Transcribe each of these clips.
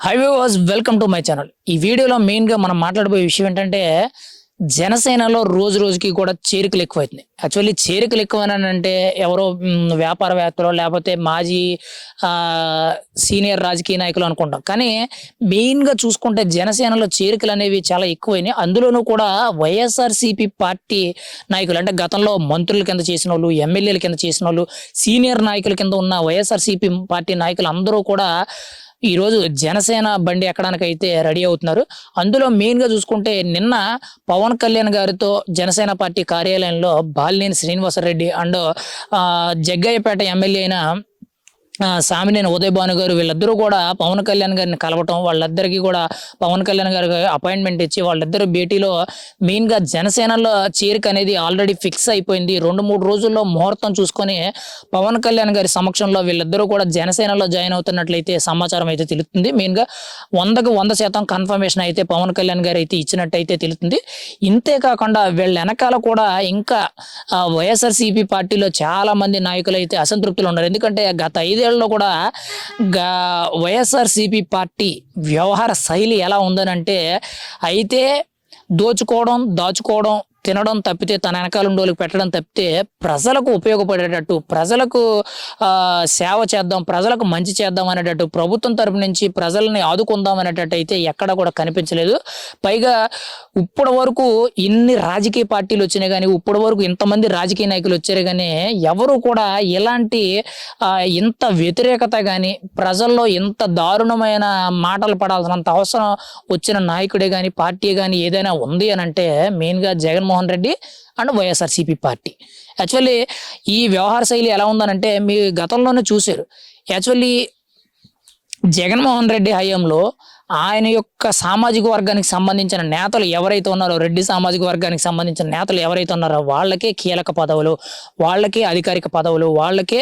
Hi was welcome to my channel ఈ వీడియోలో మెయిన్గా మనం మాట్లాడబోయే విషయం ఏంటంటే జనసేనలో రోజు రోజుకి కూడా చేరికలు ఎక్కువైతున్నాయి. యాక్చువల్లీ చేరికలు ఎక్కువనంటే ఎవరో వ్యాపారవేత్తలు వ్యాపారవేత్తలో లేకపోతే మాజీ సీనియర్ రాజకీయ నాయకులు అనుకుంటాం. కానీ మెయిన్గా చూసుకుంటే జనసేనలో చేరికలు అనేవి చాలా ఎక్కువైనాయి. అందులోనూ కూడా వైఎస్ఆర్సీపీ పార్టీ నాయకులు అంటే గతంలో మంత్రుల కింద చేసిన వాళ్ళు ఎమ్మెల్యేల కింద చేసిన వాళ్ళు సీనియర్ నాయకుల కింద ఉన్న వైఎస్ఆర్సీపీ పార్టీ నాయకులు అందరూ కూడా ఈరోజు జనసేన బండి ఎక్కడానికి అయితే రెడీ అవుతున్నారు అందులో మెయిన్గా చూసుకుంటే నిన్న పవన్ కళ్యాణ్ గారితో జనసేన పార్టీ కార్యాలయంలో బాలినేని శ్రీనివాసరెడ్డి అండ్ జగ్గయ్యపేట ఎమ్మెల్యే అయిన సామినేని ఉదయ్ భాను గారు వీళ్ళిద్దరూ కూడా పవన్ కళ్యాణ్ గారిని కలవటం వాళ్ళిద్దరికీ కూడా పవన్ కళ్యాణ్ గారికి అపాయింట్మెంట్ ఇచ్చి వాళ్ళిద్దరు భేటీలో మెయిన్గా జనసేనలో చేరిక అనేది ఆల్రెడీ ఫిక్స్ అయిపోయింది. రెండు మూడు రోజుల్లో ముహూర్తం చూసుకొని పవన్ కళ్యాణ్ గారి సమక్షంలో వీళ్ళిద్దరూ కూడా జనసేనలో జాయిన్ అవుతున్నట్లయితే సమాచారం అయితే తెలుస్తుంది. మెయిన్గా వందకు వంద శాతం కన్ఫర్మేషన్ అయితే పవన్ కళ్యాణ్ గారు అయితే ఇచ్చినట్టయితే తెలుస్తుంది. ఇంతే కాకుండా వీళ్ళ వెనకాల కూడా ఇంకా వైఎస్ఆర్సీపీ పార్టీలో చాలా మంది నాయకులు అయితే అసంతృప్తులు ఉన్నారు. ఎందుకంటే గత ఐదేళ్ళలో కూడా గా వైఎస్ఆర్సీపీ పార్టీ వ్యవహార శైలి ఎలా ఉందనంటే అయితే దోచుకోవడం దాచుకోవడం తినడం తప్పితే తన వెనకాల ఉండే పెట్టడం తప్పితే ప్రజలకు ఉపయోగపడేటట్టు ప్రజలకు సేవ చేద్దాం ప్రజలకు మంచి చేద్దాం అనేటట్టు ప్రభుత్వం తరపు నుంచి ప్రజల్ని ఆదుకుందాం అనేటట్టు అయితే ఎక్కడా కూడా కనిపించలేదు. పైగా ఇప్పటి వరకు ఇన్ని రాజకీయ పార్టీలు వచ్చినాయి కానీ ఇప్పటి వరకు ఇంతమంది రాజకీయ నాయకులు వచ్చారు కానీ ఎవరు కూడా ఇలాంటి ఇంత వ్యతిరేకత కానీ ప్రజల్లో ఇంత దారుణమైన మాటలు పడాల్సినంత అవసరం వచ్చిన నాయకుడే కానీ పార్టీ కానీ ఏదైనా ఉంది అని అంటే మెయిన్గా Jaganmohan Reddy and YSRCP party. Actually ఈ వ్యవహార శైలి ఎలా ఉందనంటే మీ గతంలోనే చూశారు. యాక్చువల్లీ జగన్మోహన్ రెడ్డి హయాంలో ఆయన యొక్క సామాజిక వర్గానికి సంబంధించిన నేతలు ఎవరైతే ఉన్నారో రెడ్డి సామాజిక వర్గానికి సంబంధించిన నేతలు ఎవరైతే ఉన్నారో వాళ్ళకే కీలక పదవులు వాళ్ళకే అధికారిక పదవులు వాళ్ళకే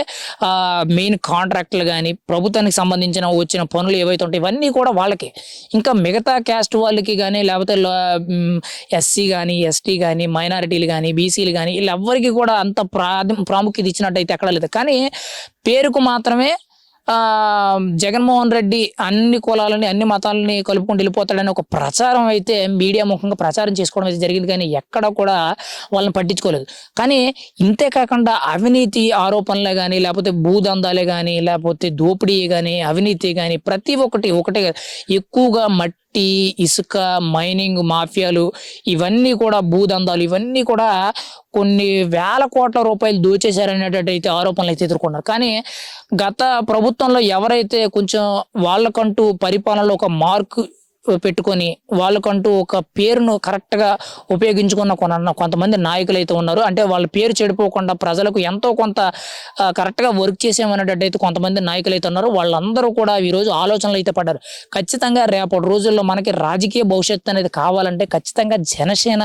మెయిన్ కాంట్రాక్టులు కానీ ప్రభుత్వానికి సంబంధించిన వచ్చిన పనులు ఏవైతే ఉంటాయి ఇవన్నీ కూడా వాళ్ళకే. ఇంకా మిగతా క్యాస్ట్ వాళ్ళకి కానీ లేకపోతే ఎస్సీ కానీ ఎస్టీ కానీ మైనారిటీలు కానీ బీసీలు కానీ వీళ్ళెవ్వరికి కూడా అంత ప్రా ప్రాముఖ్యత ఇచ్చినట్టయితే ఎక్కడ లేదు. కానీ పేరుకు మాత్రమే ఆ జగన్మోహన్ రెడ్డి అన్ని కులాలని అన్ని మతాలని కలుపుకుంటూ వెళ్ళిపోతాడని ఒక ప్రచారం అయితే మీడియా ముఖంగా ప్రచారం చేసుకోవడం అయితే జరిగింది కానీ ఎక్కడ కూడా వాళ్ళని పట్టించుకోలేదు కానీ ఇంతే కాకుండా అవినీతి ఆరోపణలే కానీ లేకపోతే భూదందాలే కానీ లేకపోతే దోపిడీ కానీ అవినీతి కానీ ప్రతి ఒక్కటి ఒకటే కాదు. ఎక్కువగా మట్టి ఇసుక మైనింగ్ మాఫియాలు ఇవన్నీ కూడా భూదందాలు ఇవన్నీ కూడా కొన్ని వేల కోట్ల రూపాయలు దోచేశారనేటట్టు అయితే ఆరోపణలు అయితే ఎదుర్కొన్నారు. కానీ గత ప్రభుత్వంలో ఎవరైతే కొంచెం వాళ్ళకంటూ పరిపాలనలో ఒక మార్కు పెట్టుకొని వాళ్ళకంటూ ఒక పేరును కరెక్ట్గా ఉపయోగించుకున్న కొన కొంతమంది నాయకులు అయితే ఉన్నారు. అంటే వాళ్ళ పేరు చెడిపోకుండా ప్రజలకు ఎంతో కొంత కరెక్ట్గా వర్క్ చేసామనేటట్టు కొంతమంది నాయకులు అయితే ఉన్నారు. వాళ్ళందరూ కూడా ఈరోజు ఆలోచనలు అయితే పడ్డారు. ఖచ్చితంగా రేపటి రోజుల్లో మనకి రాజకీయ భవిష్యత్తు అనేది కావాలంటే ఖచ్చితంగా జనసేన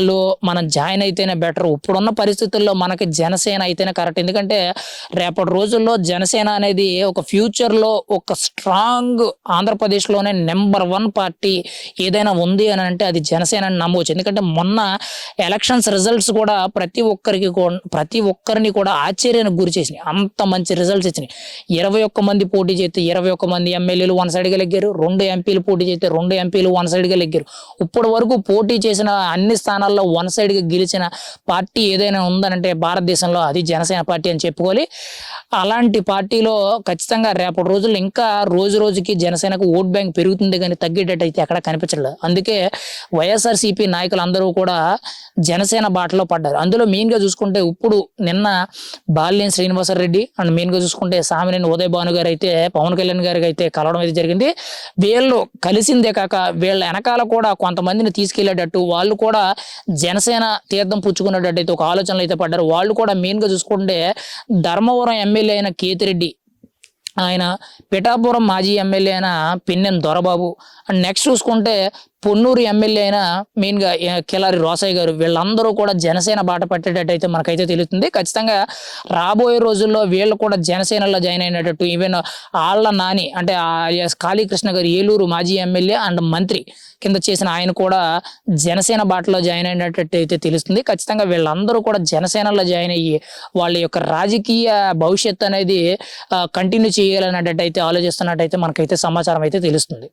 లో మనం జాయిన్ అయితేనే బెటర్ ఇప్పుడున్న పరిస్థితుల్లో మనకి జనసేన అయితేనే కరెక్ట్ ఎందుకంటే రేపటి రోజుల్లో జనసేన అనేది ఒక ఫ్యూచర్లో ఒక స్ట్రాంగ్ ఆంధ్రప్రదేశ్లోనే నెంబర్ వన్ పార్టీ ఏదైనా ఉంది అని అంటే అది జనసేన అని నమ్మవచ్చు. ఎందుకంటే మొన్న ఎలక్షన్స్ రిజల్ట్స్ కూడా ప్రతి ఒక్కరికి కూడా ప్రతి ఒక్కరిని కూడా ఆశ్చర్యానికి గురి చేసినాయి. అంత మంచి రిజల్ట్స్ ఇచ్చినాయి. ఇరవై ఒక్క మంది పోటీ చేస్తే ఇరవై ఒక్క మంది ఎమ్మెల్యేలు వన్ సైడ్గా లెగ్గారు రెండు ఎంపీలు పోటీ చేస్తే రెండు ఎంపీలు వన్ సైడ్గా లెగ్గారు. ఇప్పటి వరకు పోటీ చేసిన అన్ని స్థానాల్లో వన్ సైడ్గా గెలిచిన పార్టీ ఏదైనా ఉందనంటే భారతదేశంలో అది జనసేన పార్టీ అని చెప్పుకోవాలి. అలాంటి పార్టీలో ఖచ్చితంగా రేపటి రోజుల్లో ఇంకా రోజు రోజుకి జనసేనకు ఓట్ బ్యాంక్ పెరుగుతుంది కానీ తగ్గేటట్టు అయితే ఎక్కడ కనిపించలేదు అందుకే వైఎస్ఆర్సీపీ నాయకులు అందరూ కూడా జనసేన బాటలో పడ్డారు. అందులో మెయిన్గా చూసుకుంటే ఇప్పుడు నిన్న బాల్యం శ్రీనివాసరెడ్డి అండ్ మెయిన్గా చూసుకుంటే సామినేని ఉదయ్ భాను గారు అయితే పవన్ కళ్యాణ్ గారికి అయితే కలవడం అయితే జరిగింది. వీళ్ళు కలిసిందే కాక వీళ్ళ వెనకాల కూడా కొంతమందిని తీసుకెళ్ళేటట్టు వాళ్ళు కూడా జనసేన తీర్థం పుచ్చుకునేటట్టు అయితే ఒక ఆలోచనలు అయితే పడ్డారు. వాళ్ళు కూడా మెయిన్గా చూసుకుంటే ధర్మవరం ఎమ్మెల్యే ఎమ్మెల్యే అయిన కేతిరెడ్డి ఆయన పిఠాపురం మాజీ ఎమ్మెల్యే అయిన పిన్నెం దొరబాబు. అండ్ నెక్స్ట్ చూసుకుంటే పొన్నూరు ఎమ్మెల్యే అయిన మెయిన్గా కిలారి రోసయ్య గారు వీళ్ళందరూ కూడా జనసేన బాట పట్టేటట్టయితే మనకైతే తెలుస్తుంది. ఖచ్చితంగా రాబోయే రోజుల్లో వీళ్ళు కూడా జనసేనలో జాయిన్ అయినట్టు ఈవెన్ ఆళ్ళ నాని అంటే కాళీకృష్ణ గారు ఏలూరు మాజీ ఎమ్మెల్యే అండ్ మంత్రి కింద చేసిన ఆయన కూడా జనసేన బాటలో జాయిన్ అయినట్టు అయితే తెలుస్తుంది. ఖచ్చితంగా వీళ్ళందరూ కూడా జనసేనలో జాయిన్ అయ్యి వాళ్ళ యొక్క రాజకీయ భవిష్యత్తు అనేది కంటిన్యూ చేయాలన్నట్టు అయితే ఆలోచిస్తున్నట్టయితే మనకైతే సమాచారం అయితే తెలుస్తుంది.